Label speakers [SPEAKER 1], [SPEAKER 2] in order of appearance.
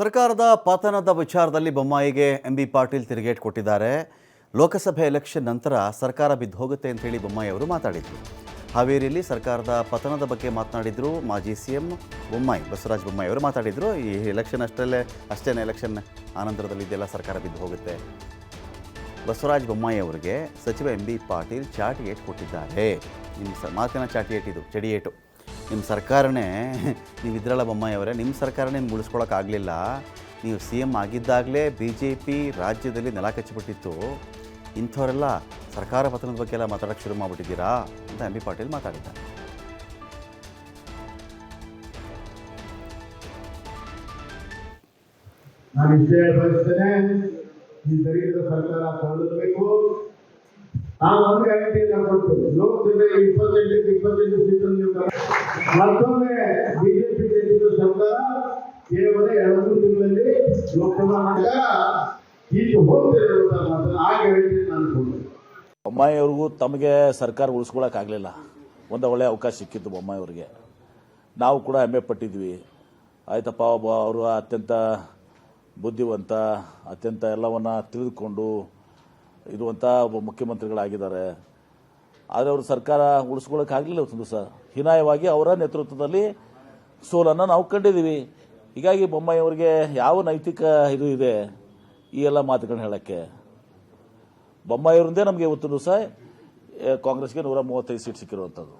[SPEAKER 1] ಸರ್ಕಾರದ ಪತನದ ವಿಚಾರದಲ್ಲಿ ಬೊಮ್ಮಾಯಿಗೆ ಎಂ ಬಿ ಪಾಟೀಲ್ ತಿರುಗೇಟ್ ಕೊಟ್ಟಿದ್ದಾರೆ. ಲೋಕಸಭೆ ಎಲೆಕ್ಷನ್ ನಂತರ ಸರ್ಕಾರ ಬಿದ್ದು ಹೋಗುತ್ತೆ ಅಂತೇಳಿ ಬೊಮ್ಮಾಯಿ ಅವರು ಮಾತಾಡಿದರು. ಹಾವೇರಿಯಲ್ಲಿ ಸರ್ಕಾರದ ಪತನದ ಬಗ್ಗೆ ಮಾತನಾಡಿದರು ಮಾಜಿ ಸಿ ಎಂ ಬೊಮ್ಮಾಯಿ, ಬಸವರಾಜ ಬೊಮ್ಮಾಯಿ ಅವರು ಮಾತಾಡಿದರು. ಈ ಎಲೆಕ್ಷನ್ ಅಷ್ಟರಲ್ಲೇ ಅಷ್ಟೇನೇ ಎಲೆಕ್ಷನ್ ಆನಂತರದಲ್ಲಿ ಇದೆಲ್ಲ ಸರ್ಕಾರ ಬಿದ್ದು ಹೋಗುತ್ತೆ. ಬಸವರಾಜ ಬೊಮ್ಮಾಯಿ ಅವರಿಗೆ ಸಚಿವ ಎಂ ಬಿ ಪಾಟೀಲ್ ಚಾಟ್ ಏಟ್ ಕೊಟ್ಟಿದ್ದಾರೆ. ನಿಮ್ಮ ಸರ್ ಮಾತಿನ ಚಾಟಿಯೇಟ್ ಇದು ಚಡಿಯೇಟು ನಿಮ್ಮ ಸರ್ಕಾರನೇ, ನೀವು ಇದ್ರಲ್ಲ ಬೊಮ್ಮಾಯಿಯವರೇ ನಿಮ್ಮ ಸರ್ಕಾರನೇ ನಿಮ್ಗೆ ಉಳಿಸ್ಕೊಳಕ್ಕಾಗಲಿಲ್ಲ ನೀವು ಸಿ ಎಂ ಆಗಿದ್ದಾಗಲೇ ಬಿ ಜೆ ಪಿ ರಾಜ್ಯದಲ್ಲಿ ನೆಲ ಕಚ್ಚಿಬಿಟ್ಟಿತ್ತು. ಇಂಥವರೆಲ್ಲ ಸರ್ಕಾರ ಪತನದ ಬಗ್ಗೆ ಎಲ್ಲ ಮಾತಾಡೋಕ್ಕೆ ಶುರು ಮಾಡಿಬಿಟ್ಟಿದ್ದೀರಾ ಅಂತ ಎಂ ಬಿ ಪಾಟೀಲ್ ಮಾತಾಡಿದ್ದಾರೆ.
[SPEAKER 2] ನಾನು ಇಷ್ಟೇ ಬಯಸ್ತೇನೆ, ಈ ದರಿದ್ರ ಸರ್ಕಾರ ಕೊಳ್ಳಬೇಕು. ನಾವು ಒಂದು ಗ್ಯಾರಂಟಿ ಕೊಟ್ಟು ಲೋಕಸಭೆ ಇಪ್ಪತ್ತೆಂಟಕ್ಕೆ ಇಪ್ಪತ್ತೆಂಟು ಸೀಟನ್ನು ನೀವು ಮತ್ತೊಮ್ಮೆ ಬಿಜೆಪಿ ಗೆದ್ದಿದ್ದ ಸರ್ಕಾರ ಕೇವಲ ಎರಡು ತಿಂಗಳಲ್ಲಿ ಲೋಕಸಭಾ ಹೋಗ್ತೇವೆ ಅಂತ ಮಾತನ್ನು ಆ ಗ್ಯಾರಂಟಿ ನಾನು ಬೊಮ್ಮಾಯಿಯವ್ರಿಗೂ
[SPEAKER 3] ಬೊಮ್ಮಾಯಿ ತಮಗೆ ಸರ್ಕಾರ ಉಳಿಸ್ಕೊಳಕ್ಕಾಗಲಿಲ್ಲ ಒಂದು ಒಳ್ಳೆಯ ಅವಕಾಶ ಸಿಕ್ಕಿತ್ತು ಬೊಮ್ಮಾಯಿಯವ್ರಿಗೆ. ನಾವು ಕೂಡ ಹೆಮ್ಮೆ ಪಟ್ಟಿದ್ವಿ. ಆಯ್ತಪ್ಪ, ಒಬ್ಬ ಅವರು ಅತ್ಯಂತ ಬುದ್ಧಿವಂತ, ಅತ್ಯಂತ ಎಲ್ಲವನ್ನ ತಿಳಿದುಕೊಂಡು ಇರುವಂಥ ಒಬ್ಬ ಮುಖ್ಯಮಂತ್ರಿಗಳಾಗಿದ್ದಾರೆ. ಆದರೆ ಅವರು ಸರ್ಕಾರ ಉಳಿಸ್ಕೊಳ್ಳೋಕ್ಕಾಗಲಿಲ್ಲ ಒಂದು ಸಹ ಹೀನಾಯವಾಗಿ ಅವರ ನೇತೃತ್ವದಲ್ಲಿ ಸೋಲನ್ನು ನಾವು ಕಂಡಿದ್ದೀವಿ. ಹೀಗಾಗಿ ಬೊಮ್ಮಾಯಿ ಅವರಿಗೆ ಯಾವ ನೈತಿಕ ಇದು ಇದೆ ಈ ಎಲ್ಲ ಮಾತುಗಳನ್ನ ಹೇಳೋಕ್ಕೆ? ಬೊಮ್ಮಾಯಿಯವರಿಂದೇ ನಮಗೆ ಇವತ್ತು ಸಹ ಕಾಂಗ್ರೆಸ್ಗೆ ನೂರ ಮೂವತ್ತೈದು ಸೀಟ್ ಸಿಕ್ಕಿರುವಂಥದ್ದು